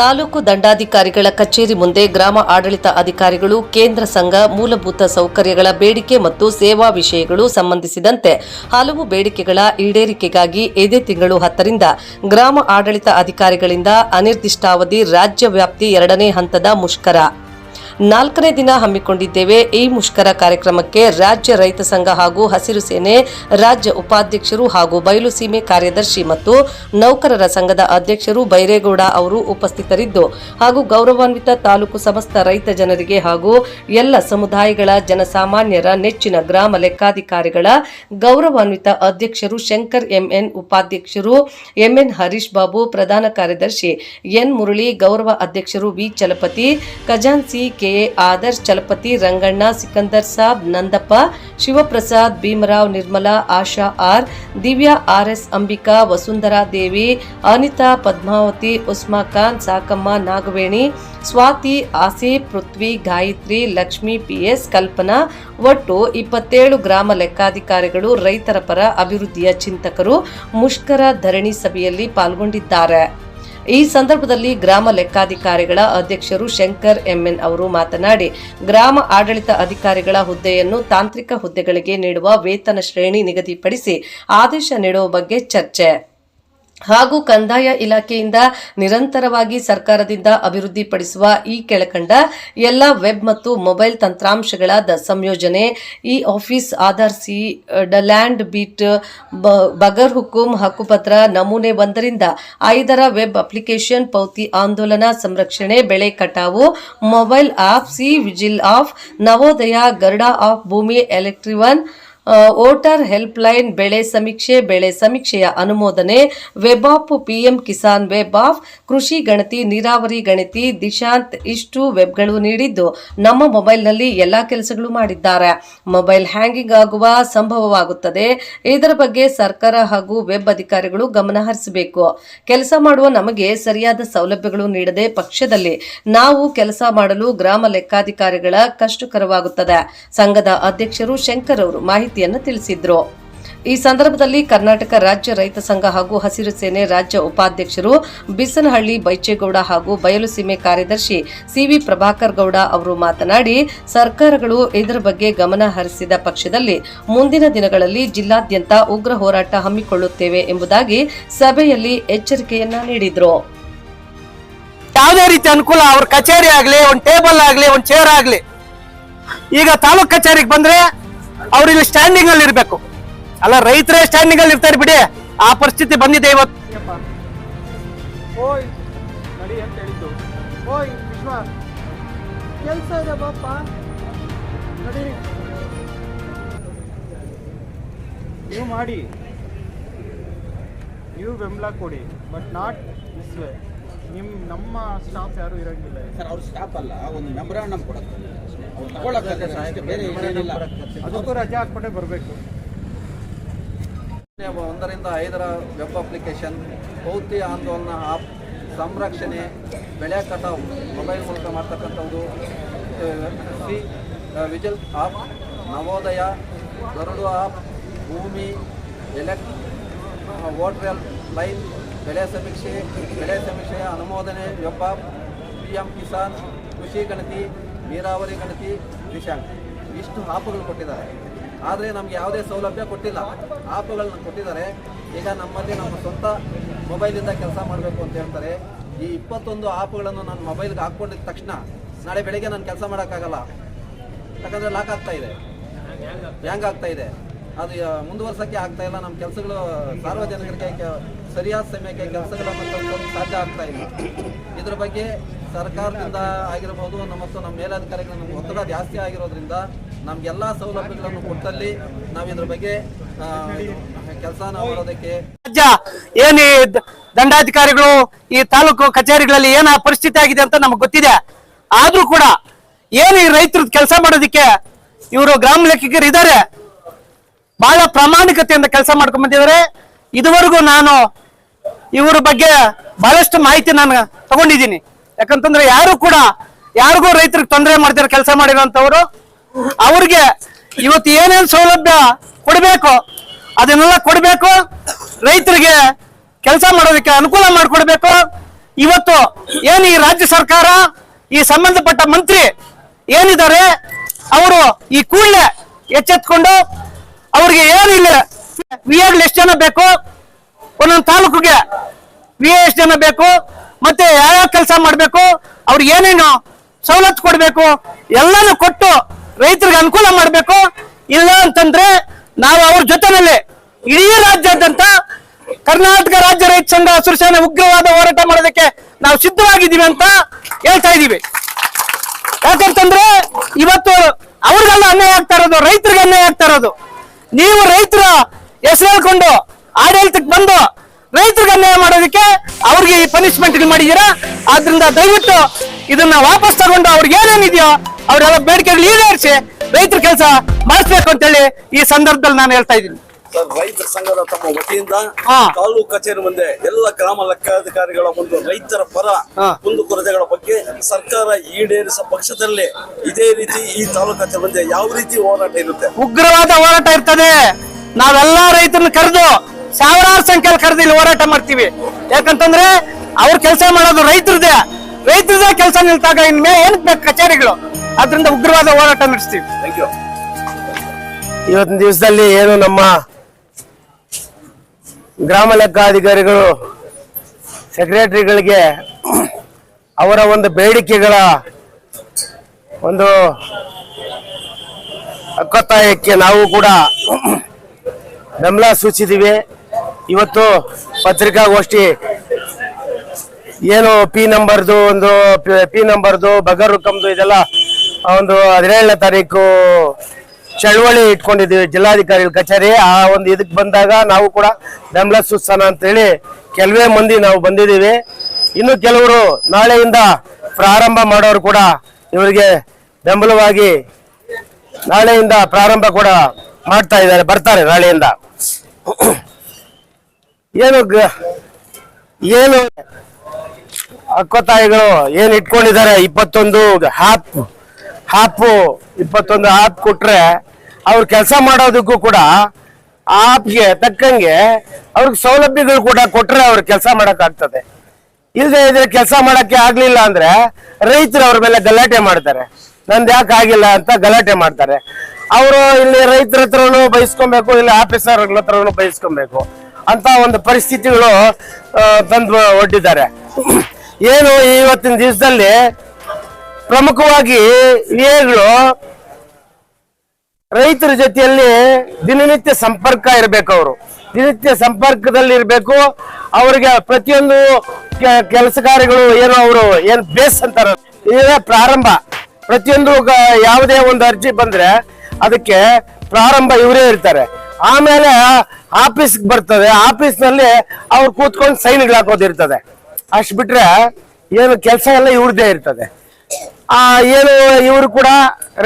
ತಾಲೂಕು ದಂಡಾಧಿಕಾರಿಗಳ ಕಚೇರಿ ಮುಂದೆ ಗ್ರಾಮ ಆಡಳಿತ ಅಧಿಕಾರಿಗಳು, ಕೇಂದ್ರ ಸಂಘ, ಮೂಲಭೂತ ಸೌಕರ್ಯಗಳ ಬೇಡಿಕೆ ಮತ್ತು ಸೇವಾ ವಿಷಯಗಳು ಸಂಬಂಧಿಸಿದಂತೆ ಹಲವು ಬೇಡಿಕೆಗಳ ಈಡೇರಿಕೆಗಾಗಿ ಇದೇ ತಿಂಗಳು ಹತ್ತರಿಂದ ಗ್ರಾಮ ಆಡಳಿತ ಅಧಿಕಾರಿಗಳಿಂದ ಅನಿರ್ದಿಷ್ಟಾವಧಿ ರಾಜ್ಯ ವ್ಯಾಪ್ತಿ ಎರಡನೇ ಹಂತದ ಮುಷ್ಕರ. ನಾಲ್ಕನೇ ದಿನ ಹಮ್ಮಿಕೊಂಡಿದ್ದೇವೆ. ಈ ಮುಷ್ಕರ ಕಾರ್ಯಕ್ರಮಕ್ಕೆ ರಾಜ್ಯ ರೈತ ಸಂಘ ಹಾಗೂ ಹಸಿರು ಸೇನೆ, ರಾಜ್ಯ ಉಪಾಧ್ಯಕ್ಷರು ಹಾಗೂ ಬಯಲು ಸೀಮೆ ಕಾರ್ಯದರ್ಶಿ ಮತ್ತು ನೌಕರರ ಸಂಘದ ಅಧ್ಯಕ್ಷರು ಬೈರೇಗೌಡ ಅವರು ಉಪಸ್ಥಿತರಿದ್ದು, ಹಾಗೂ ಗೌರವಾನ್ವಿತ ತಾಲೂಕು ಸಮಸ್ತ ರೈತ ಜನರಿಗೆ ಹಾಗೂ ಎಲ್ಲ ಸಮುದಾಯಗಳ ಜನಸಾಮಾನ್ಯರ ನೆಚ್ಚಿನ ಗ್ರಾಮ ಲೆಕ್ಕಾಧಿಕಾರಿಗಳ ಗೌರವಾನ್ವಿತ ಅಧ್ಯಕ್ಷರು ಶಂಕರ್ ಎಂಎನ್ ಉಪಾಧ್ಯಕ್ಷರು ಎಂಎನ್ ಹರೀಶ್ ಬಾಬು, ಪ್ರಧಾನ ಕಾರ್ಯದರ್ಶಿ ಎನ್ ಮುರಳಿ, ಗೌರವ ಅಧ್ಯಕ್ಷರು V Chalapathi ಖಜಾನ್ಸಿ KA Adarsh, Chalapathi Ranganna, Sikandar Sab, Nandappa, Shivaprasad, Bhimrao, Nirmala, Asha R, Divya, RS, Ambika, Vasundhara Devi, Anita, Padmavathi, Usma Khan, Sakamma, Nagaveni, Swathi, Asif, Prithvi, Gayathri, Lakshmi, PS, Kalpana, ಒಟ್ಟು ಇಪ್ಪತ್ತೇಳು ಗ್ರಾಮ ಲೆಕ್ಕಾಧಿಕಾರಿಗಳು, ರೈತರ ಪರ ಅಭಿವೃದ್ಧಿಯ ಚಿಂತಕರು, ಮುಷ್ಕರ ಧರಣಿ ಸಭೆಯಲ್ಲಿ ಪಾಲ್ಗೊಂಡಿದ್ದಾರೆ. ಈ ಸಂದರ್ಭದಲ್ಲಿ ಗ್ರಾಮ ಲೆಕ್ಕಾಧಿಕಾರಿಗಳ ಅಧ್ಯಕ್ಷರು ಶಂಕರ್ ಎಂಎನ್ ಅವರು ಮಾತನಾಡಿ, ಗ್ರಾಮ ಆಡಳಿತ ಅಧಿಕಾರಿಗಳ ಹುದ್ದೆಯನ್ನು ತಾಂತ್ರಿಕ ಹುದ್ದೆಗಳಿಗೆ ನೀಡುವ ವೇತನ ಶ್ರೇಣಿ ನಿಗದಿಪಡಿಸಿ ಆದೇಶ ನೀಡುವ ಬಗ್ಗೆ ಚರ್ಚೆ. ಹಾಗೂ ಕಂದಾಯ ಇಲಾಖೆಯಿಂದ ನಿರಂತರವಾಗಿ ಸರ್ಕಾರದಿಂದ ಅಭಿವೃದ್ಧಿಪಡಿಸುವ ಈ ಕೆಳಕಂಡ ಎಲ್ಲ ವೆಬ್ ಮತ್ತು ಮೊಬೈಲ್ ತಂತ್ರಾಂಶಗಳಾದ ಸಂಯೋಜನೆ e office Aadhaar C land beat ಬಗರ್ ಹುಕುಂ ಹಕ್ಕುಪತ್ರ ನಮೂನೆ ಒಂದರಿಂದ ಐದರ ವೆಬ್ ಅಪ್ಲಿಕೇಶನ್ ಪೌತಿ ಆಂದೋಲನ ಸಂರಕ್ಷಣೆ, ಬೆಳೆ ಕಟಾವು, mobile app, C vigil app, Navodaya Garuda app Bhoomi, ಎಲೆಕ್ಟ್ರಿವನ್ voter helpline ಬೆಳೆ ಸಮೀಕ್ಷೆ, ಬೆಳೆ ಸಮೀಕ್ಷೆಯ ಅನುಮೋದನೆ web app PM Kisan web app ಕೃಷಿ ಗಣತಿ, ನೀರಾವರಿ ಗಣತಿ, ದಿಶಾಂತ್ ಇಷ್ಟು ವೆಬ್ಗಳು ನೀಡಿದ್ದು ನಮ್ಮ ಮೊಬೈಲ್ನಲ್ಲಿ ಎಲ್ಲಾ ಕೆಲಸಗಳು ಮಾಡಿದ್ದಾರೆ. ಮೊಬೈಲ್ ಹ್ಯಾಂಗಿಂಗ್ ಆಗುವ ಸಂಭವವಾಗುತ್ತದೆ. ಇದರ ಬಗ್ಗೆ ಸರ್ಕಾರ ಹಾಗೂ ವೆಬ್ ಅಧಿಕಾರಿಗಳು ಗಮನ ಹರಿಸಬೇಕು. ಕೆಲಸ ಮಾಡುವ ನಮಗೆ ಸರಿಯಾದ ಸೌಲಭ್ಯಗಳು ನೀಡದೆ ಪಕ್ಷದಲ್ಲಿ ನಾವು ಕೆಲಸ ಮಾಡಲು ಗ್ರಾಮ ಲೆಕ್ಕಾಧಿಕಾರಿಗಳ ಕಷ್ಟಕರವಾಗುತ್ತದೆ. ಸಂಘದ ಅಧ್ಯಕ್ಷರು ಶಂಕರ್ ಅವರು ಮಾಹಿತಿಯನ್ನು ತಿಳಿಸಿದ್ರು. ಈ ಸಂದರ್ಭದಲ್ಲಿ ಕರ್ನಾಟಕ ರಾಜ್ಯ ರೈತ ಸಂಘ ಹಾಗೂ ಹಸಿರು ಸೇನೆ ರಾಜ್ಯ ಉಪಾಧ್ಯಕ್ಷರು ಬಿಸನಹಳ್ಳಿ ಬೈಚೇಗೌಡ ಹಾಗೂ ಬಯಲು ಸೀಮೆ ಕಾರ್ಯದರ್ಶಿ ಸಿವಿ ಪ್ರಭಾಕರ್ ಗೌಡ ಅವರು ಮಾತನಾಡಿ, ಸರ್ಕಾರಗಳು ಇದರ ಬಗ್ಗೆ ಗಮನ ಹರಿಸಿದ ಪಕ್ಷದಲ್ಲಿ ಮುಂದಿನ ದಿನಗಳಲ್ಲಿ ಜಿಲ್ಲಾದ್ಯಂತ ಉಗ್ರ ಹೋರಾಟ ಹಮ್ಮಿಕೊಳ್ಳುತ್ತೇವೆ ಎಂಬುದಾಗಿ ಸಭೆಯಲ್ಲಿ ಎಚ್ಚರಿಕೆಯನ್ನ ನೀಡಿದರು. ಯಾವುದೇ ರೀತಿ ಅನುಕೂಲ, ಅವ್ರ ಕಚೇರಿ ಆಗಲಿ, ಒಂದು ಟೇಬಲ್ ಆಗಲಿ, ಒಂದು ಚೇರ್ ಆಗಲಿ. ಈಗ ತಾಲೂಕ್ ಕಚೇರಿಗೆ ಬಂದ್ರೆ ಅವ್ರು ಇಲ್ಲಿ ಸ್ಟ್ಯಾಂಡಿಂಗ್ ಅಲ್ಲಿ ಇರ್ಬೇಕು. ಅಲ್ಲ, ರೈತರೇ ಸ್ಟ್ಯಾಂಡಿಂಗ್ ಅಲ್ಲಿ ಇರ್ತಾರೆ ಬಿಡಿ. ಆ ಪರಿಸ್ಥಿತಿ ಬಂದಿದೆ ಇವತ್ತು. ನೀವು ಮಾಡಿ. ನೀವು ಬೆಂಬಲ ಕೊಡಿ ಬಟ್ ನಾಟ್ ದಿಸ್ ವೇ ನಿಮ್ ನಮ್ಮ ಸ್ಟಾಫ್ ಯಾರು ಇರಂಗಿಲ್ಲ ಸರ್ ಅವ್ರ ಸ್ಟಾಫ್ ಅಲ್ಲ ಒಂದು ಮೆಮೊರಾಂಡಮ್ ಕೊಡುತ್ತೆ ಅವ್ರು ತಗೊಳಕ್ಕೆ ಅಷ್ಟೇ ಬೇರೆ ಏನಿಲ್ಲ. ಅದಕ್ಕೂ ರಜೆ ಹಾಕ್ಕೊಂಡೇ ಬರಬೇಕು. ಒಂದರಿಂದ ಐದರ ವೆಬ್ ಅಪ್ಲಿಕೇಶನ್ ಪೌತಿ ಆಂದೋಲನ ಆಪ್ ಸಂರಕ್ಷಣೆ ಬೆಳೆ ಕಟಾವು ಮೊಬೈಲ್ ಮೂಲಕ ಮಾಡ್ತಕ್ಕಂಥದ್ದು C vigil app Navodaya Garuda app Bhoomi elect water line ಬೆಳೆ ಸಮೀಕ್ಷೆ ಬೆಳೆ ಸಮೀಕ್ಷೆಯ ಅನುಮೋದನೆ ಆಪ್ ಪಿ ಎಂ ಕಿಸಾನ್ ಕೃಷಿ ಗಣತಿ ನೀರಾವರಿ ಗಣತಿ ದಿಶಾಂಕ್ ಇಷ್ಟು ಆಪುಗಳು ಕೊಟ್ಟಿದ್ದಾರೆ. ಆದರೆ ನಮಗೆ ಯಾವುದೇ ಸೌಲಭ್ಯ ಕೊಟ್ಟಿಲ್ಲ. ಆಪ್ಗಳನ್ನ ಕೊಟ್ಟಿದ್ದಾರೆ. ಈಗ ನಮ್ಮಲ್ಲಿ ನಮ್ಮ ಸ್ವಂತ ಮೊಬೈಲಿಂದ ಕೆಲಸ ಮಾಡಬೇಕು ಅಂತ ಹೇಳ್ತಾರೆ. ಈ ಇಪ್ಪತ್ತೊಂದು ಆಪ್ಗಳನ್ನು ನಾನು ಮೊಬೈಲ್ಗೆ ಹಾಕ್ಕೊಂಡಿದ್ದ ತಕ್ಷಣ ನಾಳೆ ಬೆಳಿಗ್ಗೆ ನಾನು ಕೆಲಸ ಮಾಡೋಕ್ಕಾಗಲ್ಲ. ಯಾಕಂದರೆ ಲಾಕ್ ಆಗ್ತಾ ಇದೆ? ಹ್ಯಾಂಗ್ ಆಗ್ತಾ ಇದೆ? ಅದು ಮುಂದುವರ್ಸೋಕ್ಕೆ ಆಗ್ತಾ ಇಲ್ಲ. ನಮ್ಮ ಕೆಲಸಗಳು, ಸಾರ್ವಜನಿಕರಿಗೆ ಸರಿಯಾದ ಸಮಯಕ್ಕೆ ಕೆಲಸಗಳನ್ನು ಸಾಧ್ಯ ಆಗ್ತಾ ಇಲ್ಲ. ಇದ್ರ ಬಗ್ಗೆ ಸರ್ಕಾರದಿಂದ ಆಗಿರಬಹುದು ಮತ್ತು ನಮ್ಮ ಮೇಲಧಿಕಾರಿಗಳ ನಮ್ಗೆ ಒತ್ತಡ ಜಾಸ್ತಿ ಆಗಿರೋದ್ರಿಂದ ನಮ್ಗೆಲ್ಲ ಸೌಲಭ್ಯಗಳನ್ನು ಕೊಟ್ಟಲ್ಲಿ ನಾವು ಇದ್ರ ಬಗ್ಗೆ ಕೆಲಸ ಮಾಡೋದಕ್ಕೆ ರಾಜ್ಯ ಏನು ದಂಡಾಧಿಕಾರಿಗಳು, ಈ ತಾಲೂಕು ಕಚೇರಿಗಳಲ್ಲಿ ಏನ ಪರಿಸ್ಥಿತಿ ಆಗಿದೆ ಅಂತ ನಮ್ಗೆ ಗೊತ್ತಿದೆ. ಆದ್ರೂ ಕೂಡ ಏನು ಈ ರೈತರು ಕೆಲಸ ಮಾಡೋದಕ್ಕೆ ಇವರು ಗ್ರಾಮ ಲೆಕ್ಕಿಗರು ಇದ್ದಾರೆ ಬಹಳ ಪ್ರಾಮಾಣಿಕತೆಯಿಂದ ಕೆಲಸ ಮಾಡ್ಕೊಂಡ್ ಬಂದಿದ್ದಾರೆ. ಇದುವರೆಗೂ ನಾನು ಇವರ ಬಗ್ಗೆ ಬಹಳಷ್ಟು ಮಾಹಿತಿ ನಾನು ತಗೊಂಡಿದ್ದೀನಿ. ಯಾಕಂತಂದ್ರೆ ಯಾರು ಕೂಡ ಯಾರಿಗೂ ರೈತರಿಗೆ ತೊಂದರೆ ಮಾಡ್ತಾರೆ ಕೆಲಸ ಮಾಡಿರೋಂಥವ್ರು, ಅವ್ರಿಗೆ ಇವತ್ತು ಏನೇನು ಸೌಲಭ್ಯ ಕೊಡಬೇಕು ಅದನ್ನೆಲ್ಲ ಕೊಡಬೇಕು. ರೈತರಿಗೆ ಕೆಲಸ ಮಾಡೋದಕ್ಕೆ ಅನುಕೂಲ ಮಾಡಿಕೊಡ್ಬೇಕು. ಇವತ್ತು ಏನು ಈ ರಾಜ್ಯ ಸರ್ಕಾರ, ಈ ಸಂಬಂಧಪಟ್ಟ ಮಂತ್ರಿ ಏನಿದ್ದಾರೆ, ಅವರು ಈ ಕೂಡಲೇ ಎಚ್ಚೆತ್ಕೊಂಡು ಅವ್ರಿಗೆ ಏನಿಲ್ಲ ವಿ ಎಷ್ಟು ಜನ ಬೇಕು? ಒಂದೊಂದು ತಾಲೂಕಿಗೆ ವಿ ಎ ಎಷ್ಟು ಜನ ಬೇಕು? ಮತ್ತೆ ಯಾವ್ಯಾವ ಕೆಲಸ ಮಾಡಬೇಕು? ಅವ್ರಿಗೆ ಏನೇನು ಸವಲತ್ತು ಕೊಡಬೇಕು? ಎಲ್ಲಾನು ಕೊಟ್ಟು ರೈತರಿಗೆ ಅನುಕೂಲ ಮಾಡಬೇಕು? ಇಲ್ಲ ಅಂತಂದ್ರೆ ನಾವು ಅವ್ರ ಜೊತೆನಲ್ಲಿ ಇಡೀ ರಾಜ್ಯಾದ್ಯಂತ ಕರ್ನಾಟಕ ರಾಜ್ಯ ರೈತ ಸಂಘ ಸುರಸೇನೆ ಸೇನೆ ಉಗ್ರವಾದ ಹೋರಾಟ ಮಾಡೋದಕ್ಕೆ ನಾವು ಸಿದ್ಧವಾಗಿದ್ದೀವಿ ಅಂತ ಹೇಳ್ತಾ ಇದ್ದೀವಿ. ಯಾಕಂತಂದ್ರೆ ಇವತ್ತು ಅವ್ರಿಗೆಲ್ಲ ಅನ್ಯಾಯ ಆಗ್ತಾ ಇರೋದು, ರೈತರಿಗೆ ಅನ್ಯಾಯ ಆಗ್ತಾ ಇರೋದು. ನೀವು ರೈತರ ಹೆಸರು ಹೇಳ್ಕೊಂಡು ಆಡಳಿತಕ್ಕೆ ಬಂದು ರೈತರಿಗೆ ಅನ್ಯಾಯ ಮಾಡೋದಕ್ಕೆ ಅವ್ರಿಗೆ ಈ ಪನಿಷ್ಮೆಂಟ್ ಮಾಡಿದ್ದೀರಾ? ಆದ್ರಿಂದ ದಯವಿಟ್ಟು ಇದನ್ನ ವಾಪಸ್ ತಗೊಂಡು ಅವ್ರಿಗೆ ಏನೇನಿದೆಯೋ ಅವರೆಲ್ಲ ಬೇಡಿಕೆಗಳು ಈಡೇರಿಸಿ ರೈತರ ಕೆಲಸ ಮಾಡಿಸ್ಬೇಕು ಅಂತೇಳಿ ಈ ಸಂದರ್ಭದಲ್ಲಿ ನಾನು ಹೇಳ್ತಾ ಇದ್ದೀನಿ. ರೈತರ ಸಂಘದ ತಮ್ಮ ವತಿಯಿಂದ. ತಾಲೂಕು ಕಚೇರಿ ಮುಂದೆ ಎಲ್ಲ ಗ್ರಾಮ ಲೆಕ್ಕಾಧಿಕಾರಿಗಳ ಒಂದು ರೈತರ ಪರ ಕುಂದು ಕೊರತೆಗಳ ಬಗ್ಗೆ ಸರ್ಕಾರ ಈಡೇರಿಸ ಪಕ್ಷದಲ್ಲಿ ಇದೇ ರೀತಿ ಈ ತಾಲೂಕು ಕಚೇರಿ ಮುಂದೆ ಯಾವ ರೀತಿ ಹೋರಾಟ ಇರುತ್ತೆ? ಉಗ್ರವಾದ ಹೋರಾಟ ಇರ್ತದೆ. ನಾವೆಲ್ಲಾ ರೈತರನ್ನ ಕರೆದು ಸಾವಿರಾರು ಸಂಖ್ಯೆಯಲ್ಲಿ ಕರೆದು ಇಲ್ಲಿ ಹೋರಾಟ ಮಾಡ್ತೀವಿ. ಯಾಕಂತಂದ್ರೆ ಅವ್ರ ಕೆಲಸ ಮಾಡೋದು ರೈತರದೇ. ರೈತರದೇ ಕೆಲಸ ನಿಲ್ತಾಗ ಇನ್ಮೇ ಏನಕ್ಕೆ ಬೇಕು ಕಚೇರಿಗಳು. ಅದರಿಂದ ಉಗ್ರವಾದ ಹೋರಾಟ ನಡೆಸ್ತೀವಿ. ಥ್ಯಾಂಕ್ ಯು ಇವತ್ತಿನ ದಿವಸದಲ್ಲಿ ಏನು ನಮ್ಮ ಗ್ರಾಮ ಲೆಕ್ಕಾಧಿಕಾರಿಗಳು ಸೆಕ್ರೆಟರಿಗಳಿಗೆ ಅವರ ಒಂದು ಬೇಡಿಕೆಗಳ ಒಂದು ಹಕ್ಕೊತ್ತಾಯಕ್ಕೆ ನಾವು ಕೂಡ ಬೆಂಬಲ ಸೂಚಿಸಿದ್ದೀವಿ. ಇವತ್ತು ಪತ್ರಿಕಾಗೋಷ್ಠಿ ಏನು ಪಿ ನಂಬರ್ದು ಒಂದು ಪಿ ನಂಬರ್ದು, ಬಗರ್ ಹುಕಮ್ದು ಇದೆಲ್ಲ ಒಂದು ಹದಿನೇಳನೇ ತಾರೀಕು ಚಳವಳಿ ಇಟ್ಕೊಂಡಿದ್ದೀವಿ ಜಿಲ್ಲಾಧಿಕಾರಿಗಳ ಕಚೇರಿ. ಆ ಒಂದು ಇದಕ್ಕೆ ಬಂದಾಗ ನಾವು ಕೂಡ ಬೆಂಬಲ ಸೂಚಿಸೋಣ ಅಂತೇಳಿ ಕೆಲವೇ ಮಂದಿ ನಾವು ಬಂದಿದ್ದೀವಿ. ಇನ್ನು ಕೆಲವರು ನಾಳೆಯಿಂದ ಪ್ರಾರಂಭ ಮಾಡೋರು ಕೂಡ ಇವರಿಗೆ ಬೆಂಬಲವಾಗಿ ನಾಳೆಯಿಂದ ಪ್ರಾರಂಭ ಕೂಡ ಮಾಡ್ತಾ ಇದ್ದಾರೆ, ಬರ್ತಾರೆ ನಾಳೆಯಿಂದ. ಏನು ಏನು ತಾಯಿಗಳು ಏನು ಇಟ್ಕೊಂಡಿದ್ದಾರೆ? ಇಪ್ಪತ್ತೊಂದು ಹಾಪ್ ಹಾಪು ಇಪ್ಪತ್ತೊಂದು ಆಪ್ ಕೊಟ್ರೆ ಅವ್ರು ಕೆಲಸ ಮಾಡೋದಕ್ಕೂ ಕೂಡ ಆಪ್ಗೆ ತಕ್ಕಂಗೆ ಅವ್ರಿಗೆ ಸೌಲಭ್ಯಗಳು ಕೂಡ ಕೊಟ್ರೆ ಅವ್ರು ಕೆಲಸ ಮಾಡೋಕ್ಕಾಗ್ತದೆ. ಇಲ್ಲದೆ ಇದ್ರೆ ಕೆಲಸ ಮಾಡಕ್ಕೆ ಆಗ್ಲಿಲ್ಲ ಅಂದ್ರೆ ರೈತರು ಅವ್ರ ಮೇಲೆ ಗಲಾಟೆ ಮಾಡ್ತಾರೆ. ನಂದು ಯಾಕೆ ಆಗಿಲ್ಲ ಅಂತ ಗಲಾಟೆ ಮಾಡ್ತಾರೆ. ಅವರು ಇಲ್ಲಿ ರೈತರ ಹತ್ರನು ಬಯಸ್ಕೊಬೇಕು ಇಲ್ಲಿ ಆಫೀಸರ್ ಹತ್ರನು ಬಯಸ್ಕೊಬೇಕು ಅಂತ ಒಂದು ಪರಿಸ್ಥಿತಿಗಳು ತಂದು ಒಡ್ಡಿದ್ದಾರೆ. ಏನು ಇವತ್ತಿನ ದಿವಸದಲ್ಲಿ ಪ್ರಮುಖವಾಗಿ ವಿಎಗಳು ರೈತರ ಜೊತೆಯಲ್ಲಿ ದಿನನಿತ್ಯ ಸಂಪರ್ಕ ಇರಬೇಕು ಅವರು. ದಿನನಿತ್ಯ ಸಂಪರ್ಕದಲ್ಲಿ ಇರಬೇಕು. ಅವರಿಗೆ ಪ್ರತಿಯೊಂದು ಕೆಲಸ ಕಾರ್ಯಗಳು ಏನು ಅವರು ಏನು ಬೇಸ್ ಅಂತಾರ. ಇದೇ ಪ್ರಾರಂಭ. ಪ್ರತಿಯೊಂದು ಯಾವುದೇ ಒಂದು ಅರ್ಜಿ ಬಂದ್ರೆ ಅದಕ್ಕೆ ಪ್ರಾರಂಭ ಇವರೇ ಇರ್ತಾರೆ. ಆಮೇಲೆ ಆಫೀಸ್ ಬರ್ತದೆ. ಆಫೀಸ್ನಲ್ಲಿ ಅವ್ರು ಕೂತ್ಕೊಂಡು ಸೈನ್ಗಳು ಹಾಕೋದಿರ್ತದೆ. ಅಷ್ಟು ಬಿಟ್ರೆ ಏನು ಕೆಲಸ ಎಲ್ಲ ಇವ್ರದೇ ಇರ್ತದೆ. ಏನು, ಇವರು ಕೂಡ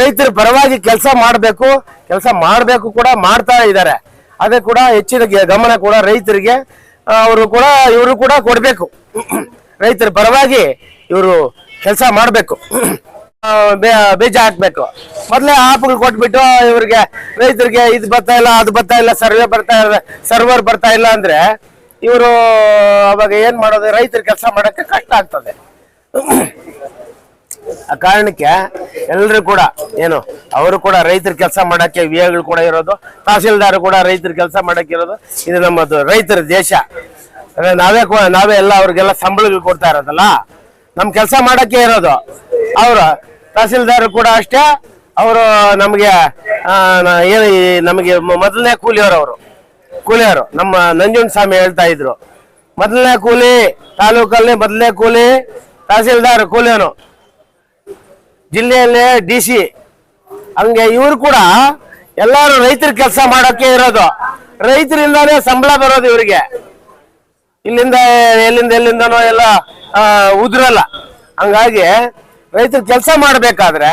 ರೈತರ ಪರವಾಗಿ ಕೆಲಸ ಮಾಡಬೇಕು ಕೆಲಸ ಮಾಡಬೇಕು ಕೂಡ ಮಾಡ್ತಾ ಇದ್ದಾರೆ. ಅದೇ ಕೂಡ ಹೆಚ್ಚಿನ ಗಮನ ಕೂಡ ರೈತರಿಗೆ ಅವರು ಕೂಡ, ಇವರು ಕೂಡ ಕೊಡಬೇಕು. ರೈತರ ಪರವಾಗಿ ಇವರು ಕೆಲಸ ಮಾಡಬೇಕು. ಬೀಜ ಹಾಕ್ಬೇಕು. ಮೊದಲೇ ಆಪ್ಗಳು ಕೊಟ್ಬಿಟ್ಟು ಇವ್ರಿಗೆ, ರೈತರಿಗೆ ಇದು ಬರ್ತಾ ಇಲ್ಲ, ಅದು ಬರ್ತಾ ಇಲ್ಲ, ಸರ್ವೆ ಬರ್ತಾ ಇಲ್ಲ, ಸರ್ವರ್ ಬರ್ತಾ ಇಲ್ಲ ಅಂದ್ರೆ ಇವರು ಅವಾಗ ಏನ್ ಮಾಡೋದು? ರೈತರ ಕೆಲಸ ಮಾಡಕ್ಕೆ ಕಷ್ಟ ಆಗ್ತದೆ. ಆ ಕಾರಣಕ್ಕೆ ಎಲ್ಲರೂ ಕೂಡ ಏನು, ಅವರು ಕೂಡ ರೈತರ ಕೆಲಸ ಮಾಡಕ್ಕೆ ವಿಯಗಳು ಕೂಡ ಇರೋದು, ತಹಸೀಲ್ದಾರ್ ಕೂಡ ರೈತರ ಕೆಲಸ ಮಾಡಕ್ಕೆ ಇರೋದು. ಇದು ನಮ್ಮದು ರೈತರ ದೇಶ. ನಾವೇ ನಾವೇ ಎಲ್ಲ ಅವ್ರಿಗೆಲ್ಲ ಸಂಬಳಗಳು ಕೊಡ್ತಾ ಇರೋದಲ್ಲ? ನಮ್ ಕೆಲಸ ಮಾಡಕ್ಕೆ ಇರೋದು. ಅವರು ತಹಸೀಲ್ದಾರ್ ಕೂಡ ಅಷ್ಟೇ, ಅವರು ನಮಗೆ ಏನು ನಮಗೆ ಮೊದಲನೇ ಕೂಲಿಯವರು ಅವರು. ಕೂಲಿಯವರು, ನಮ್ಮ ನಂಜುಂಡ ಸ್ವಾಮಿ ಹೇಳ್ತಾ ಇದ್ರು. ಮೊದಲನೇ ಕೂಲಿ ತಾಲೂಕಲ್ಲಿ ಮೊದಲನೇ ಕೂಲಿ ತಹಸೀಲ್ದಾರ್ ಕೂಲಿಯವನು ಜಿಲ್ಲೆಯಲ್ಲಿ ಡಿ ಸಿ ಹಂಗೆ ಇವರು ಕೂಡ ಎಲ್ಲಾರು ರೈತರ ಕೆಲಸ ಮಾಡೋಕೆ ಇರೋದು. ರೈತರಿಂದಾನೇ ಸಂಬಳ ಬರೋದು ಇವರಿಗೆ. ಇಲ್ಲಿಂದ, ಎಲ್ಲಿಂದ, ಎಲ್ಲಿಂದನೋ ಎಲ್ಲ ಉದ್ರಲ್ಲ. ಹಂಗಾಗಿ ರೈತರು ಕೆಲಸ ಮಾಡ್ಬೇಕಾದ್ರೆ